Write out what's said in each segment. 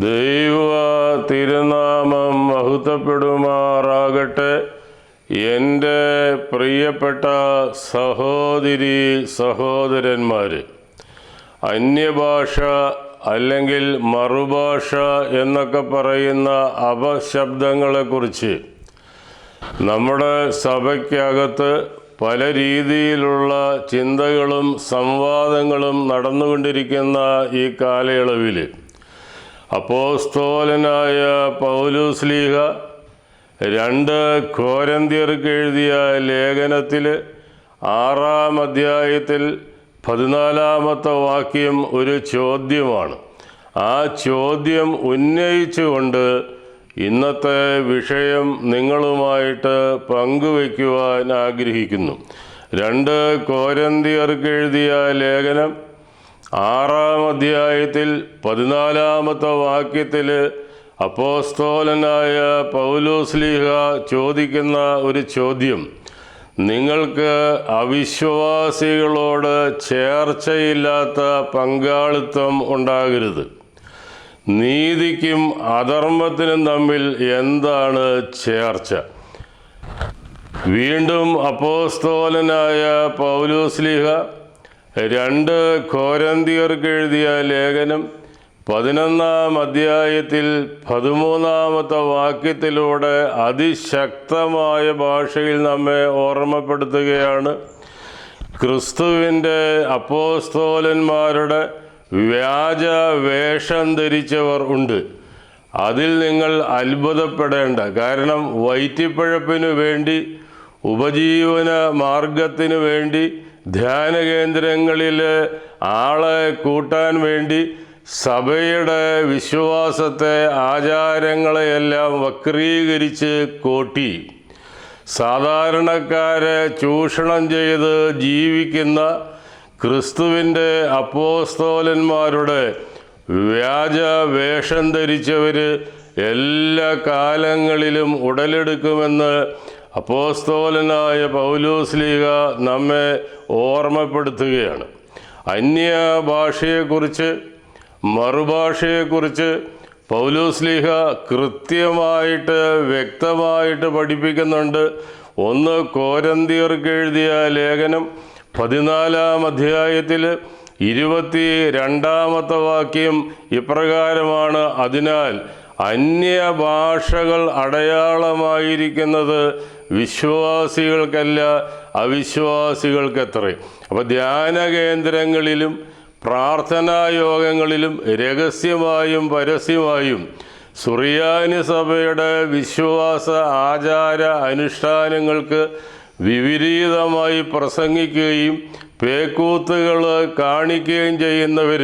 ദൈവ തിരുനാമം മഹത്വപ്പെടുമാറാകട്ടെ. എന്റെ പ്രിയപ്പെട്ട സഹോദരി സഹോദരന്മാർ അന്യഭാഷ അല്ലെങ്കിൽ മറുഭാഷ എന്നൊക്കെ പറയുന്ന അപശബ്ദങ്ങളെക്കുറിച്ച് നമ്മുടെ സഭയ്ക്കകത്ത് പല രീതിയിലുള്ള ചിന്തകളും സംവാദങ്ങളും നടന്നുകൊണ്ടിരിക്കുന്ന ഈ കാലയളവിൽ അപ്പോസ്തോലനായ പൗലുസ്ലീഹ രണ്ട് കോരന്തിയർക്ക് എഴുതിയ ലേഖനത്തിൽ ആറാം അധ്യായത്തിൽ പതിനാലാമത്തെ വാക്യം ഒരു ചോദ്യമാണ്. ആ ചോദ്യം ഉന്നയിച്ചുകൊണ്ട് ഇന്നത്തെ വിഷയം നിങ്ങളുമായിട്ട് പങ്കുവയ്ക്കുവാൻ ആഗ്രഹിക്കുന്നു. രണ്ട് കോരന്തിയർക്ക് എഴുതിയ ലേഖനം ആറാം അധ്യായത്തിൽ പതിനാലാമത്തെ വാക്യത്തിൽ അപ്പോസ്തോലനായ പൗലോസ്ലിഹ ചോദിക്കുന്ന ഒരു ചോദ്യം. നിങ്ങൾക്ക് അവിശ്വാസികളോട് ചേർച്ചയില്ലാത്ത പങ്കാളിത്തം ഉണ്ടാകരുത്. നീതിക്കും അധർമ്മത്തിനും തമ്മിൽ എന്താണ് ചേർച്ച? വീണ്ടും അപ്പോസ്തോലനായ പൗലോസ്ലിഹ രണ്ട് കോരന്തിയർക്ക് എഴുതിയ ലേഖനം പതിനൊന്നാം അധ്യായത്തിൽ പതിമൂന്നാമത്തെ വാക്യത്തിലൂടെ അതിശക്തമായ ഭാഷയിൽ നമ്മെ ഓർമ്മപ്പെടുത്തുകയാണ്. ക്രിസ്തുവിന്റെ അപ്പോസ്തോലന്മാരുടെ വ്യാജ വേഷം ധരിച്ചവർ ഉണ്ട്. അതിൽ നിങ്ങൾ അത്ഭുതപ്പെടേണ്ട. കാരണം വൈറ്റിപ്പഴപ്പിനു വേണ്ടി ഉപജീവന മാർഗത്തിനു വേണ്ടി ധ്യാന കേന്ദ്രങ്ങളിൽ ആളെ കൂട്ടാൻ വേണ്ടി സഭയുടെ വിശ്വാസത്തെ ആചാരങ്ങളെയെല്ലാം വക്രീകരിച്ച് കോട്ടി. സാധാരണക്കാരെ ചൂഷണം ചെയ്ത് ജീവിക്കുന്ന ക്രിസ്തുവിന്റെ അപ്പോസ്തോലന്മാരുടെ വ്യാജ വേഷം ധരിച്ചവർ എല്ലാ കാലങ്ങളിലും ഉടലെടുക്കുമെന്ന് അപ്പോസ്തോലനായ പൗലോസ്ലീഗ നമ്മെ ഓർമ്മപ്പെടുത്തുകയാണ്. അന്യ ഭാഷയെക്കുറിച്ച് മറുഭാഷയെക്കുറിച്ച് പൗലോസ്ലിഹ കൃത്യമായിട്ട് വ്യക്തമായിട്ട് പഠിപ്പിക്കുന്നുണ്ട്. ഒന്ന് കോരന്തിയർക്ക് എഴുതിയ ലേഖനം പതിനാലാം അധ്യായത്തിൽ ഇരുപത്തി രണ്ടാമത്തെ വാക്യം ഇപ്രകാരമാണ്. അതിനാൽ അന്യഭാഷകൾ അടയാളമായിരിക്കുന്നത് വിശ്വാസികൾക്കല്ല അവിശ്വാസികൾക്കത്രേ അപ്പോൾ ധ്യാന കേന്ദ്രങ്ങളിലും പ്രാർത്ഥനാ യോഗങ്ങളിലും രഹസ്യമായും പരസ്യമായും സുറിയാനി സഭയുടെ വിശ്വാസ ആചാര അനുഷ്ഠാനങ്ങൾക്ക് വിപരീതമായി പ്രസംഗിക്കുകയും പേക്കൂത്തുകൾ കാണിക്കുകയും ചെയ്യുന്നവർ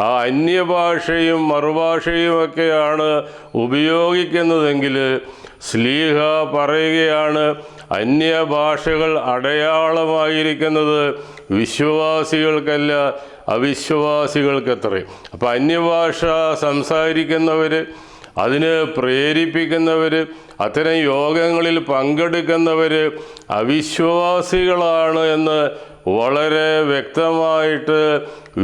ആ അന്യഭാഷയും മറുഭാഷയുമൊക്കെയാണ് ഉപയോഗിക്കുന്നതെങ്കിൽ സ്ലീഹ പറയുകയാണ് അന്യഭാഷകൾ അടയാളമായിരിക്കുന്നത് വിശ്വാസികൾക്കല്ല അവിശ്വാസികൾക്കത്രേ അപ്പം അന്യഭാഷ സംസാരിക്കുന്നവർ അതിന് പ്രേരിപ്പിക്കുന്നവർ അത്തരം യോഗങ്ങളിൽ പങ്കെടുക്കുന്നവർ അവിശ്വാസികളാണ് എന്ന് വളരെ വ്യക്തമായിട്ട്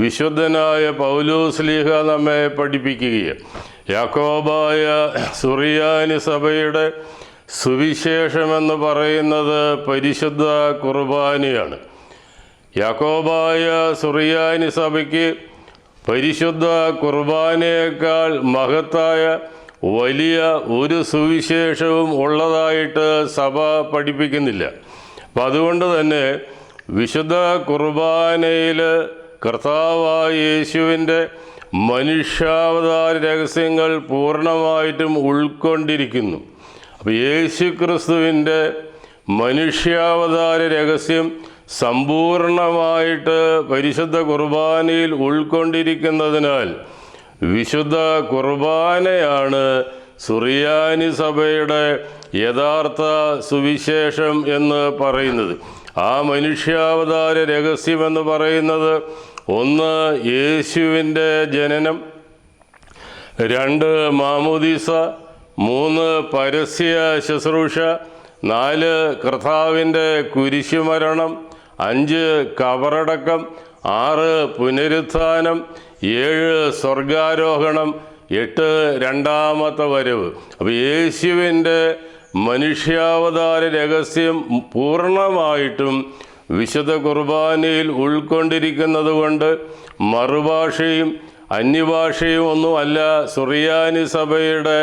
വിശുദ്ധനായ പൗലോസ്ലീഹ നമ്മെ പഠിപ്പിക്കുകയും യാക്കോബായ സുറിയാനി സഭയുടെ സുവിശേഷമെന്ന് പറയുന്നത് പരിശുദ്ധ കുർബാനയാണ്. യാക്കോബായ സുറിയാനി സഭയ്ക്ക് പരിശുദ്ധ കുർബാനയേക്കാൾ മഹത്തായ വലിയ ഒരു സുവിശേഷവും ഉള്ളതായിട്ട് സഭ പഠിപ്പിക്കുന്നില്ല. അപ്പം അതുകൊണ്ട് തന്നെ വിശുദ്ധ കുർബാനയിൽ കർത്താവായ യേശുവിന്റെ മനുഷ്യാവതാര രഹസ്യങ്ങൾ പൂർണമായിട്ടും ഉൾക്കൊണ്ടിരിക്കുന്നു. അപ്പോൾ യേശു ക്രിസ്തുവിന്റെ മനുഷ്യാവതാര രഹസ്യം സമ്പൂർണമായിട്ട് പരിശുദ്ധ കുർബാനയിൽ ഉൾക്കൊണ്ടിരിക്കുന്നതിനാൽ വിശുദ്ധ കുർബാനയാണ് സുറിയാനി സഭയുടെ യഥാർത്ഥ സുവിശേഷം എന്ന് പറയുന്നത്. ആ മനുഷ്യാവതാര രഹസ്യമെന്ന് പറയുന്നത് ഒന്ന് യേശുവിന്റെ ജനനം രണ്ട് മാമുദീസ മൂന്ന് പരസ്യ ശുശ്രൂഷ നാല് കർത്താവിന്റെ കുരിശുമരണം അഞ്ച് കബറടക്കം ആറ് പുനരുത്ഥാനം ഏഴ് സ്വർഗാരോഹണം എട്ട് രണ്ടാമത്തെ വരവ്. അപ്പോൾ യേശുവിന്റെ മനുഷ്യാവതാര രഹസ്യം പൂർണമായിട്ടും വിശുദ്ധ കുർബാനയിൽ ഉൾക്കൊണ്ടിരിക്കുന്നത് കൊണ്ട് മറുഭാഷയും അന്യഭാഷയും ഒന്നുമല്ല സുറിയാനി സഭയുടെ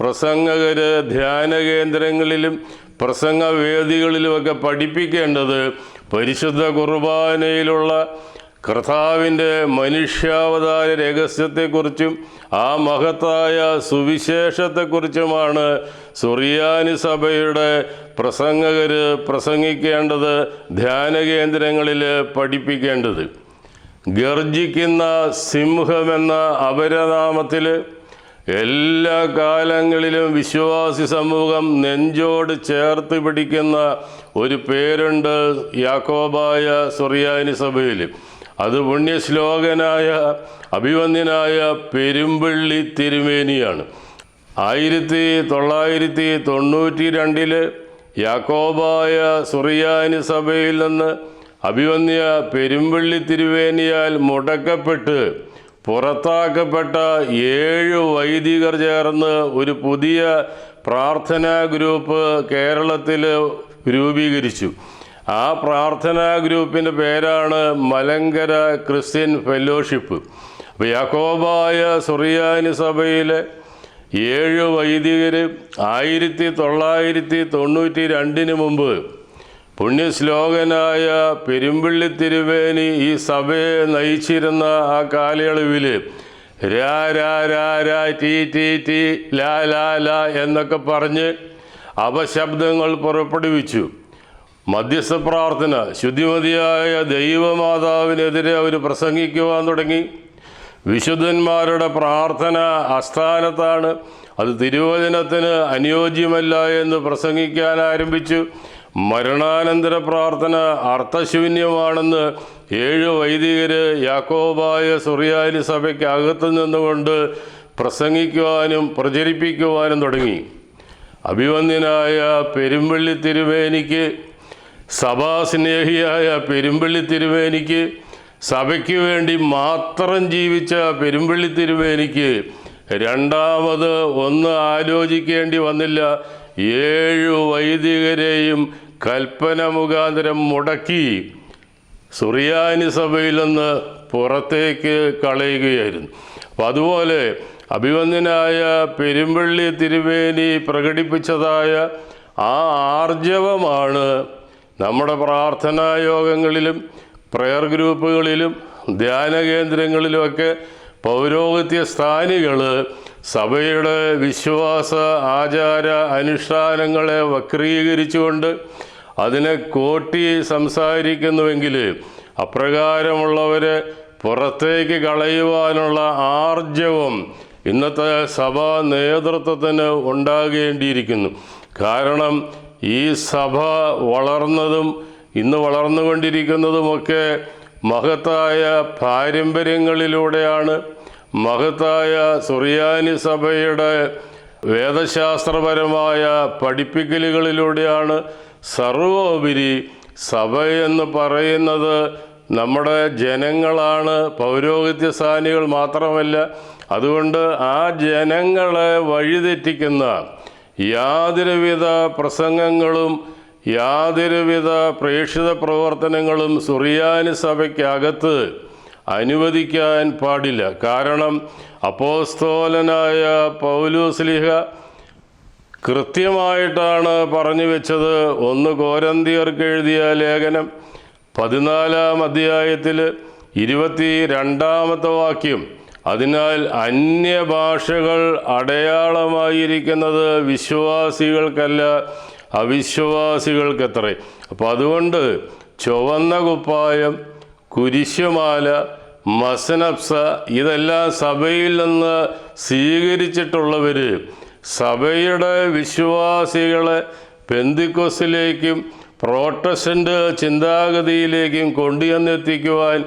പ്രസംഗകര് ധ്യാന കേന്ദ്രങ്ങളിലും പ്രസംഗവേദികളിലുമൊക്കെ പഠിപ്പിക്കേണ്ടത് പരിശുദ്ധ കുർബാനയിലുള്ള കർത്താവിന്റെ മനുഷ്യാവതാര രഹസ്യത്തെക്കുറിച്ചും ആ മഹത്തായ സുവിശേഷത്തെക്കുറിച്ചുമാണ് സുറിയാനി സഭയുടെ പ്രസംഗകർ പ്രസംഗിക്കേണ്ടത് ധ്യാന കേന്ദ്രങ്ങളിൽ പഠിപ്പിക്കേണ്ടത്. ഗർജിക്കുന്ന സിംഹമെന്ന അപരനാമത്തിൽ എല്ലാ കാലങ്ങളിലും വിശ്വാസി സമൂഹം നെഞ്ചോട് ചേർത്ത് പിടിക്കുന്ന ഒരു പേരുണ്ട് യാക്കോബായ സുറിയാനി സഭയിൽ. അത് പുണ്യശ്ലോകനായ അഭിവന്ദ്യനായ പെരുമ്പള്ളി തിരുമേനിയാണ്. ആയിരത്തി തൊള്ളായിരത്തി തൊണ്ണൂറ്റി രണ്ടിൽ യാക്കോബായ സുറിയാനി സഭയിൽ നിന്ന് അഭിവന്യ പെരുമ്പള്ളി തിരുവേനിയാൽ മുടക്കപ്പെട്ട് പുറത്താക്കപ്പെട്ട ഏഴ് വൈദികർ ചേർന്ന് ഒരു പുതിയ പ്രാർത്ഥനാ ഗ്രൂപ്പ് കേരളത്തിൽ രൂപീകരിച്ചു. ആ പ്രാർത്ഥനാ ഗ്രൂപ്പിന്റെ പേരാണ് മലങ്കര ക്രിസ്ത്യൻ ഫെല്ലോഷിപ്പ് അപ്പോൾ യാക്കോബായ സുറിയാനി സഭയിലെ ഏഴ് വൈദികർ ആയിരത്തി തൊള്ളായിരത്തി തൊണ്ണൂറ്റി രണ്ടിന് മുമ്പ് പുണ്യശ്ലോകനായ പെരുമ്പള്ളി തിരുവേനി ഈ സഭയെ നയിച്ചിരുന്ന ആ കാലയളവിൽ രാ രാ രാ രാ ടി ടി ടി ലാ ലാ ലാ എന്നൊക്കെ പറഞ്ഞ് അപശബ്ദങ്ങൾ പുറപ്പെടുവിച്ചു. മധ്യസ്ഥ പ്രാർത്ഥന ശുദ്ധിമതിയായ ദൈവമാതാവിനെതിരെ അവർ പ്രസംഗിക്കുവാൻ തുടങ്ങി. വിശുദ്ധന്മാരുടെ പ്രാർത്ഥന അസ്ഥാനത്താണ് അത് തിരുവചനത്തിന് അനുയോജ്യമല്ല എന്ന് പ്രസംഗിക്കാൻ ആരംഭിച്ചു. മരണാനന്തര പ്രാർത്ഥന അർത്ഥശൂന്യമാണെന്ന് ഏഴ് വൈദികര് യാക്കോബായ സുറിയാനി സഭയ്ക്ക് അകത്തു നിന്നുകൊണ്ട് പ്രസംഗിക്കുവാനും പ്രചരിപ്പിക്കുവാനും തുടങ്ങി. അഭിവന്ദ്യനായ പെരുമ്പള്ളി തിരുവേനിക്ക് സഭാസ്നേഹിയായ പെരുമ്പള്ളി തിരുവേനിക്ക് സഭയ്ക്ക് വേണ്ടി മാത്രം ജീവിച്ച പെരുമ്പള്ളി തിരുവേനിക്ക് രണ്ടാമത് ഒന്ന് ആലോചിക്കേണ്ടി വന്നില്ല. ഏഴു വൈദികരെയും കൽപ്പന മുഖാന്തരം മുടക്കി സുറിയാനി സഭയിൽ നിന്ന് പുറത്തേക്ക് കളയുകയായിരുന്നു. അപ്പം അതുപോലെ അഭിവന്ദ്യനായ പെരുമ്പള്ളി തിരുവേനി പ്രകടിപ്പിച്ചതായ ആ ആർജവമാണ് നമ്മുടെ പ്രാർത്ഥനാ യോഗങ്ങളിലും പ്രയർ ഗ്രൂപ്പുകളിലും ധ്യാന കേന്ദ്രങ്ങളിലുമൊക്കെ പൗരോഹിത്യ സ്ഥാനികൾ സഭയുടെ വിശ്വാസ ആചാര അനുഷ്ഠാനങ്ങളെ വക്രീകരിച്ചുകൊണ്ട് അതിനെ കോട്ടി സംസാരിക്കുന്നുവെങ്കിൽ അപ്രകാരമുള്ളവരെ പുറത്തേക്ക് കളയുവാനുള്ള ആർജവം ഇന്നത്തെ സഭാ നേതൃത്വത്തിന് ഉണ്ടാകേണ്ടിയിരിക്കുന്നു. കാരണം ഈ സഭ വളർന്നതും ഇന്ന് വളർന്നുകൊണ്ടിരിക്കുന്നതുമൊക്കെ മഹത്തായ പാരമ്പര്യങ്ങളിലൂടെയാണ്. മഹത്തായ സുറിയാനി സഭയുടെ വേദശാസ്ത്രപരമായ പഠിപ്പിക്കലുകളിലൂടെയാണ് സർവോപരി സഭ എന്ന് പറയുന്നത് നമ്മുടെ ജനങ്ങളാണ്. പൗരോഹിത്യ സാനികൾ മാത്രമല്ല അതുകൊണ്ട് ആ ജനങ്ങളെ വഴിതെറ്റിക്കുന്ന യാതൊരുവിധ പ്രസംഗങ്ങളും യാതൊരുവിധ പ്രേക്ഷിത പ്രവർത്തനങ്ങളും സുറിയാനി സഭയ്ക്കകത്ത് അനുവദിക്കാൻ പാടില്ല. കാരണം അപ്പോസ്തോലനായ പൗലൂസ്ലിഹ കൃത്യമായിട്ടാണ് പറഞ്ഞു വെച്ചത്. ഒന്ന് കോരന്തിയർക്ക് എഴുതിയ ലേഖനം പതിനാലാം അധ്യായത്തിൽ ഇരുപത്തി രണ്ടാമത്തെ വാക്യം. അതിനാൽ അന്യഭാഷകൾ അടയാളമായിരിക്കുന്നത് വിശ്വാസികൾക്കല്ല അവിശ്വാസികൾക്കത്രേ. അപ്പോൾ അതുകൊണ്ട് ചുവന്ന കുപ്പായം കുരിശുമാല മസനപ്സ ഇതെല്ലാം സഭയിൽ നിന്ന് സ്വീകരിച്ചിട്ടുള്ളവർ സഭയുടെ വിശ്വാസികളെ പെന്തിക്കൊസിലേക്കും പ്രോട്ടസ്റ്റന്റ് ചിന്താഗതിയിലേക്കും കൊണ്ടുവന്നെത്തിക്കുവാൻ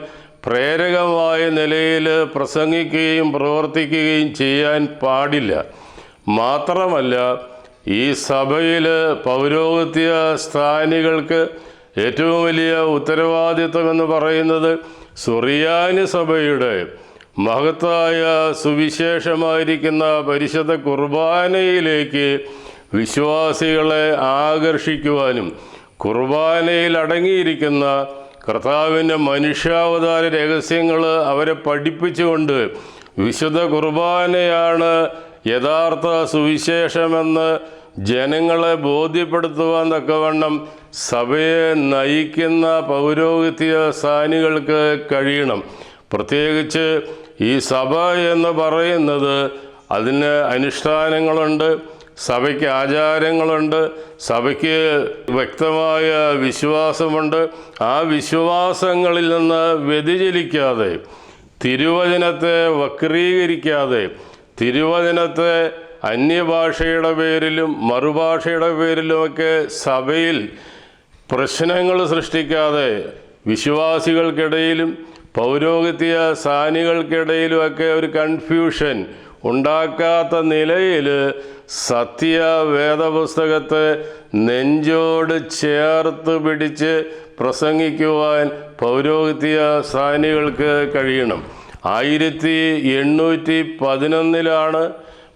പ്രേരകമായ നിലയിൽ പ്രസംഗിക്കുകയും പ്രവർത്തിക്കുകയും ചെയ്യാൻ പാടില്ല. മാത്രമല്ല ഈ സഭയിൽ പൗരോഹിത്യ സ്ഥാനികൾക്ക് ഏറ്റവും വലിയ ഉത്തരവാദിത്വം എന്ന് പറയുന്നത് സുറിയാനി സഭയുടെ മഹത്തായ സുവിശേഷമായിരിക്കുന്ന പരിശുദ്ധ കുർബാനയിലേക്ക് വിശ്വാസികളെ ആകർഷിക്കുവാനും കുർബാനയിൽ അടങ്ങിയിരിക്കുന്ന കർത്താവിന്റെ മനുഷ്യാവതാര രഹസ്യങ്ങൾ അവരെ പഠിപ്പിച്ചുകൊണ്ട് വിശുദ്ധ കുർബാനയാണ് യഥാർത്ഥ സുവിശേഷമെന്ന് ജനങ്ങളെ ബോധ്യപ്പെടുത്തുവാൻ തക്കവണ്ണം സഭയെ നയിക്കുന്ന പൗരോഹിത്യ സാനികൾക്ക് കഴിയണം. പ്രത്യേകിച്ച് ഈ സഭ എന്ന് പറയുന്നത് അതിന് അനുഷ്ഠാനങ്ങളുണ്ട്. സഭയ്ക്ക് ആചാരങ്ങളുണ്ട് സഭയ്ക്ക് വ്യക്തമായ വിശ്വാസമുണ്ട്. ആ വിശ്വാസങ്ങളിൽ നിന്ന് വ്യതിചലിക്കാതെ തിരുവചനത്തെ വക്രീകരിക്കാതെ തിരുവചനത്തെ അന്യഭാഷയുടെ പേരിലും മറുഭാഷയുടെ പേരിലുമൊക്കെ സഭയിൽ പ്രശ്നങ്ങൾ സൃഷ്ടിക്കാതെ വിശ്വാസികൾക്കിടയിലും പൗരോഹിത്യ സാനികൾക്കിടയിലുമൊക്കെ ഒരു കൺഫ്യൂഷൻ ഉണ്ടാക്കാത്ത നിലയിൽ സത്യ വേദപുസ്തകത്തെ നെഞ്ചോട് ചേർത്ത് പിടിച്ച് പ്രസംഗിക്കുവാൻ പൗരോഹിത്യ സാനികൾക്ക് കഴിയണം. ആയിരത്തി എണ്ണൂറ്റി പതിനൊന്നിലാണ്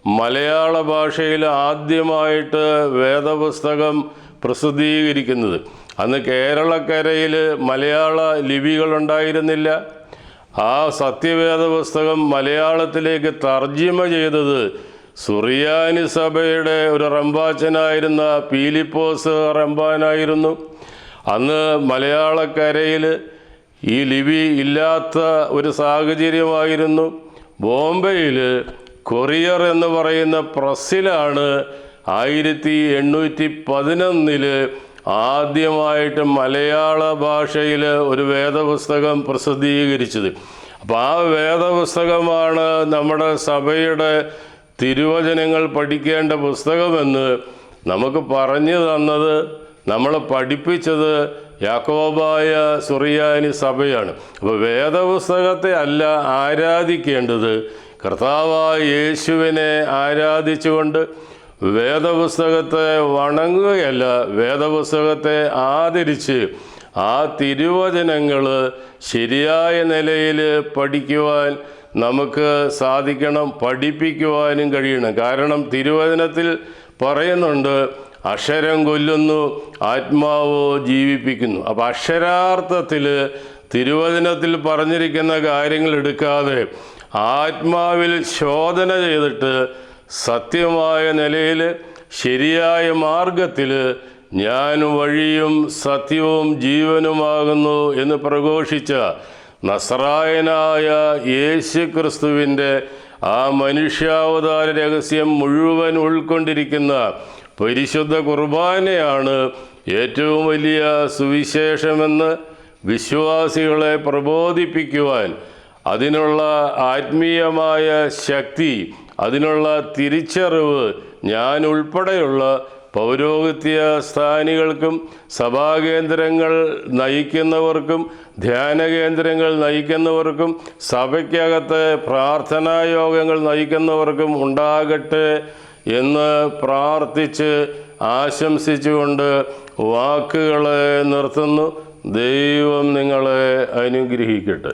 മലയാള ഭാഷയിൽ ആദ്യമായിട്ട് വേദപുസ്തകം പ്രസിദ്ധീകരിക്കുന്നത്. അന്ന് കേരളക്കരയിൽ മലയാള ലിപികളുണ്ടായിരുന്നില്ല. ആ സത്യവേദ പുസ്തകം മലയാളത്തിലേക്ക് തർജിമ ചെയ്തത് സുറിയാനി സഭയുടെ ഒരു റംബാച്ചനായിരുന്ന പീലിപ്പോസ് റംബാനായിരുന്നു. അന്ന് മലയാളക്കരയിൽ ഈ ലിപി ഇല്ലാത്ത ഒരു സാഹചര്യമായിരുന്നു. ബോംബെയിൽ കൊറിയർ എന്ന് പറയുന്ന പ്രസ്സിലാണ് ആയിരത്തി എണ്ണൂറ്റി പതിനൊന്നിൽ ആദ്യമായിട്ട് മലയാള ഭാഷയിൽ ഒരു വേദപുസ്തകം പ്രസിദ്ധീകരിച്ചത്. അപ്പോൾ ആ വേദപുസ്തകമാണ് നമ്മുടെ സഭയുടെ തിരുവചനങ്ങൾ പഠിക്കേണ്ട പുസ്തകമെന്ന് നമുക്ക് പറഞ്ഞു തന്നത് നമ്മളെ പഠിപ്പിച്ചത് യാക്കോബായ സുറിയാനി സഭയാണ്. അപ്പോൾ വേദപുസ്തകത്തെ അല്ല ആരാധിക്കേണ്ടത് കർത്താവായ യേശുവിനെ ആരാധിച്ചുകൊണ്ട് വേദപുസ്തകത്തെ വണങ്ങുകയല്ല വേദപുസ്തകത്തെ ആദരിച്ച് ആ തിരുവചനങ്ങൾ ശരിയായ നിലയിൽ പഠിക്കുവാൻ നമുക്ക് സാധിക്കണം പഠിപ്പിക്കുവാനും കഴിയണം. കാരണം തിരുവചനത്തിൽ പറയുന്നുണ്ട് അക്ഷരം കൊല്ലുന്നു ആത്മാവോ ജീവിപ്പിക്കുന്നു. അപ്പം അക്ഷരാർത്ഥത്തിൽ തിരുവചനത്തിൽ പറഞ്ഞിരിക്കുന്ന കാര്യങ്ങൾ എടുക്കാതെ ആത്മാവിൽ ശോധന ചെയ്തിട്ട് സത്യമായ നിലയിൽ ശരിയായ മാർഗത്തിൽ ഞാൻ വഴിയും സത്യവും ജീവനുമാകുന്നു എന്ന് പ്രഘോഷിച്ച നസറായനായ യേശു ക്രിസ്തുവിന്റെ ആ മനുഷ്യാവതാര രഹസ്യം മുഴുവൻ ഉൾക്കൊണ്ടിരിക്കുന്ന പരിശുദ്ധ കുർബാനയാണ് ഏറ്റവും വലിയ സുവിശേഷമെന്ന് വിശ്വാസികളെ പ്രബോധിപ്പിക്കുവാൻ അതിനുള്ള ആത്മീയമായ ശക്തി അതിനുള്ള തിരിച്ചറിവ് ഞാൻ ഉൾപ്പെടെയുള്ള പൗരോഹിത്യ സ്ഥാനികൾക്കും സഭാകേന്ദ്രങ്ങൾ നയിക്കുന്നവർക്കും ധ്യാന കേന്ദ്രങ്ങൾ നയിക്കുന്നവർക്കും സഭയ്ക്കകത്ത് പ്രാർത്ഥനാ യോഗങ്ങൾ നയിക്കുന്നവർക്കും ഉണ്ടാകട്ടെ എന്ന് പ്രാർത്ഥിച്ച് ആശംസിച്ചുകൊണ്ട് വാക്കുകളെ നിർത്തുന്നു. ദൈവം നിങ്ങളെ അനുഗ്രഹിക്കട്ടെ.